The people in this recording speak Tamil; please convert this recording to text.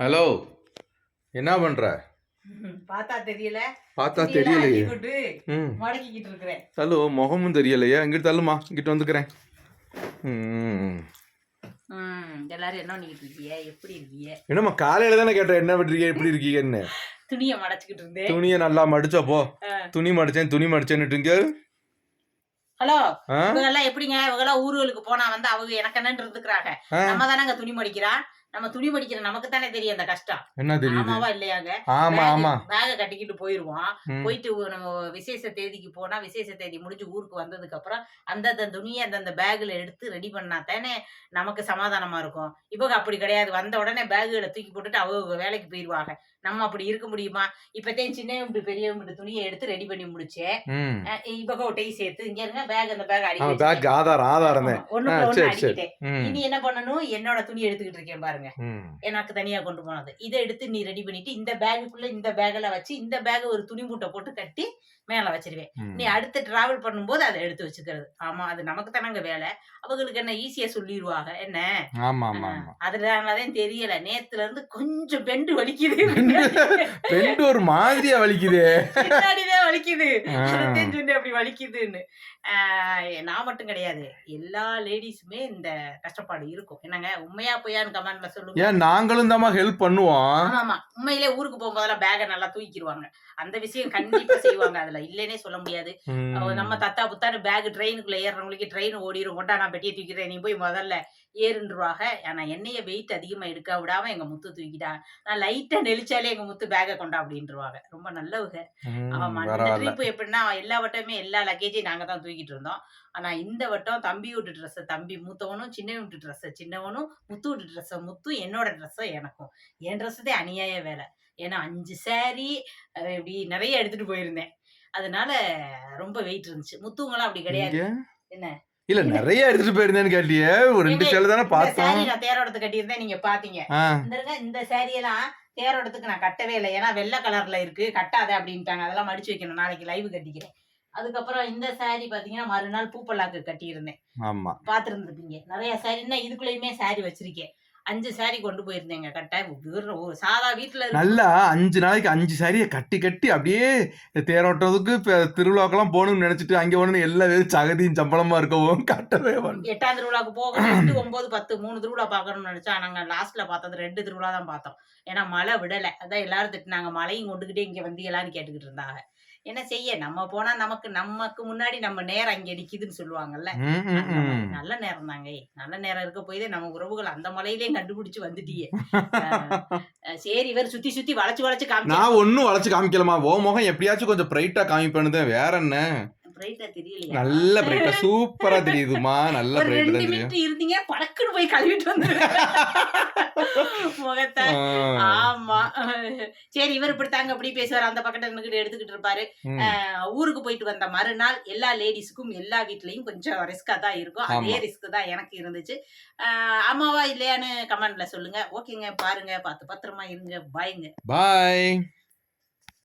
ஹலோ என்ன பண்ற? பார்த்தா தெரியல. பார்த்தா தெரியலையே. மடக்கிக்கிட்டு இருக்கிறேன். தள்ளு முகமும் தெரியலையே. இங்கிட்டு தள்ளுமா இங்கிட்டு வந்துக்கிறேன். எல்லாரும் என்ன பண்ணிக்கிட்டு இருக்கீங்க எப்படி இருக்கீங்க என்னம்மா காலையில தானே கேட்டேன் என்ன பண்றீங்க எப்படி இருக்கீங்கன்னு துணியை மடச்சிக்கிட்டு இருந்தேன். துணியை நல்லா மடிச்சா போ. துணி மடிச்சேன் துணி மடிச்சேன்னுட்டுங்க. ஹலோ இவங்க எல்லாம் எப்படிங்க? இவங்க எல்லாம் ஊர்களுக்கு போனா வந்து அவங்க எனக்கு என்னன்னு இருந்துக்கிறாங்க. நம்ம தானங்க துணி மடிக்கிறோம். நம்ம துணி மடிக்கிற நமக்கு தானே தெரியும் அந்த கஷ்டம். என்ன தெரியுது? ஆமாவா இல்லையாங்க? ஆமா ஆமா. பேக கட்டிக்கிட்டு போயிருவோம். போயிட்டு நம்ம விசேஷ தேதிக்கு போனா விசேஷ தேதி முடிஞ்சு ஊருக்கு வந்ததுக்கு அப்புறம் அந்தந்த துணியை அந்தந்த பேக்ல எடுத்து ரெடி பண்ணா தானே நமக்கு சமாதானமா இருக்கும். இவங்க அப்படி கிடையாது. வந்த உடனே பேகுகளை தூக்கி போட்டுட்டு அவங்க வேலைக்கு போயிருவாங்க. நம்ம அப்படி இருக்க முடியுமா? இப்பத்தையும் சின்ன வீட்டு பெரிய வீட்டு துணியை எடுத்து ரெடி பண்ணி முடிச்சேன் ம். அஹ் இவங்க ஒட்டையும் சேர்த்து இங்க இருங்க பேக் அந்த பேக் ஆமா அடி பேக் ஆதாரம் ஆதாரம். தான் ஒண்ணு ஒண்ணு. அடிக்கிட்டேன் இனி என்ன பண்ணணும்? என்னோட துணி எடுத்துக்கிட்டு இருக்கேன் பாருங்க. ம். எனக்கு தனியா கொண்டு போனது. இதை எடுத்து நீ ரெடி பண்ணிட்டு இந்த பேகுக்குள்ள இந்த பேக்ல வச்சு இந்த பேக் ஒரு துணி மூட்டை போட்டு கட்டி மேல வச்சிருவேன். நீ அடுத்து டிராவல் பண்ணும்போது அதை எடுத்து வச்சுக்கிறது. ஆமா அது நமக்கு தானங்க வேலை. அவங்களுக்கு என்ன ஈஸியா சொல்லிடுவாங்க என்ன? ஆமா ஆமா ஆமா அதனாலதான் தெரியல. நேத்துல இருந்து கொஞ்சம் பெண்டு வலிக்குது. பெண்டு ஒரு மாதிரியா வலிக்குதே. வலிக்குது. அதைத்தான் சொன்னேன் அப்படி வலிக்குதுன்னு. நான் மட்டும் கிடையாது. எல்லா லேடிஸுமே இந்த கஷ்டப்பாடு இருக்கும். என்னங்க உண்மையா பொய்யான்னு கமெண்ட்ல சொல்லுங்க. ஏன் நாங்களும் தாம்மா ஹெல்ப் பண்ணுவோம். ஆமா உண்மையிலே ஊருக்கு போகும்போதெல்லாம் பேக நல்லா தூக்கிடுவாங்க அந்த விஷயம் கண்டிப்பா செய்வாங்க. அதுல இல்லைன்னே சொல்ல முடியாது. நம்ம தத்தா புத்தான்னு பேக் ட்ரெயினுக்குள்ள ஏறுறவங்களுக்கு ட்ரெயின் ஓடிரும். கொண்டா நான் பெட்டியை தூக்கிறேன் நீ போய் முதல்ல ஏறுன்றுவாங்க. ஆனா என்னைய வெயிட் அதிகமா எடுக்க விடாம எங்க முத்து தூக்கிட்டா நான் லைட்டா நெளிச்சாலே எங்க முத்து பேக்கை கொண்டா அப்படின்றுவாங்க. ரொம்ப நல்லவங்க. ஆமா இந்த பரவாயில்ல ட்ரிப் எப்படின்னா எல்லா வட்டமே எல்லா லக்கேஜையும் நாங்க தான் தூக்கிட்டு இருந்தோம். ஆனா இந்த வட்டம் தம்பி வீட்டு ட்ரெஸ் தம்பி மூத்தவனும் சின்ன வீட்டு ட்ரெஸ் சின்னவனும் முத்து வீட்டு ட்ரெஸ் முத்து என்னோட ட்ரெஸ் எனக்கும். என் ட்ரெஸ் தான் அநியாய வேலை. ஏன்னா அஞ்சு saree அஹ் இப்படி நிறைய எடுத்துட்டு போயிருந்தேன். அதனால ரொம்ப வெயிட் இருந்துச்சு. முத்துவங்களாம் அப்படி கிடையாது. இங்க? என்ன? இல்ல நிறைய எடுத்துட்டு போயிருந்தேன்னு கேட்டியே. ஒரு ரெண்டு ஏங்க, சேலை தானே இந்த பார்த்தோம். saree நான் தேரோட்டத்துக்கு கட்டியிருந்தேன் நீங்க பாத்தீங்க ஆ, இந்த saree எல்லாம் தேரோட்டத்துக்கு நான் கட்டவே இல்லை. ஏன்னா வெள்ளை கலர்ல இருக்கு. கட்டாத அப்படின்ட்டாங்க. அதெல்லாம் மடிச்சு வைக்கணும். நாளைக்கு லைவ் கட்டிக்கிறேன். அதுக்கப்புறம் இந்த saree பாத்தீங்கன்னா மறுநாள் பூப்பல்லாக்கு கட்டியிருந்தேன். ஆமா. பார்த்துருந்துருப்பீங்க. நிறைய இன்னும் இதுக்குள்ளயுமே saree வச்சிருக்கேன். அஞ்சு saree கொண்டு போயிருந்தேங்க ஒரு சாதா வீட்டுல இருக்கு நல்லா அஞ்சு நாளைக்கு அஞ்சு சாரியை கட்டி கட்டி அப்படியே தேரோட்டத்துக்கு இப்ப திருவிழாக்கெல்லாம் போகணும்னு நினைச்சிட்டு அங்க ஒண்ணு எல்லா வேறு சகதியும் சம்பளமா இருக்கவும் கட்டவே. எட்டாம் திருவிழாக்கு போகணும் எட்டு ஒன்பது பத்து மூணு திருவிழா பார்க்கணும்னு நினைச்சா நாங்க லாஸ்ட்ல பார்த்தது ரெண்டு திருவிழா தான் பார்த்தோம். ஏன்னா மழை விடலை. அதான் எல்லாரும் திட்டுனாங்க மழையும் கொண்டுகிட்டே இங்க வந்தீங்களான்னு கேட்டுக்கிட்டு இருந்தாங்க. என்ன செய்ய? நம்ம போனா நமக்கு நமக்கு முன்னாடி நம்ம நேரம் அங்க நிக்குதுன்னு சொல்லுவாங்கல்ல. நல்ல நேரம் தாங்க. நல்ல நேரம் இருக்க போய் நம்ம உறவுகள் அந்த மலையிலேயே கண்டுபிடிச்சு வந்துட்டியே. சரி இவர் சுத்தி சுத்தி வளைச்சு வளைச்சு காமிச்சு நான் ஒன்னும் வளைச்சு காமிக்கலமா ஓ முகம் எப்படியாச்சும் கொஞ்சம் பிரைட்டா காமிப்பேன்னு வேற என்ன? நல்ல பிரைட்டா சூப்பரா தெரியுதுமா நல்ல ரெண்டு தான் தெரியும் இருந்தீங்க படக்குன்னு போய் கழுவிட்டு வந்து முகத்தை. ஆமா. சரி இவர் இப்படித்தாங்க அப்படி பேசுவார். அந்த பக்கத்துல நின்னுக்கிட்டு எடுத்துக்கிட்டு இருப்பாரு. ஊருக்கு போயிட்டு வந்த மறுநாள் எல்லா லேடிஸுக்கும் எல்லா வீட்லயும் கொஞ்சம் ரிஸ்கா தான் இருக்கும். அதே. ரிஸ்க் தான் எனக்கு இருந்துச்சு. அஹ், ஆமாவா இல்லையான்னு கமெண்ட்ல சொல்லுங்க. ஓகேங்க பாருங்க பார்த்து பத்திரமா இருங்க. பாய்ங்க பாய்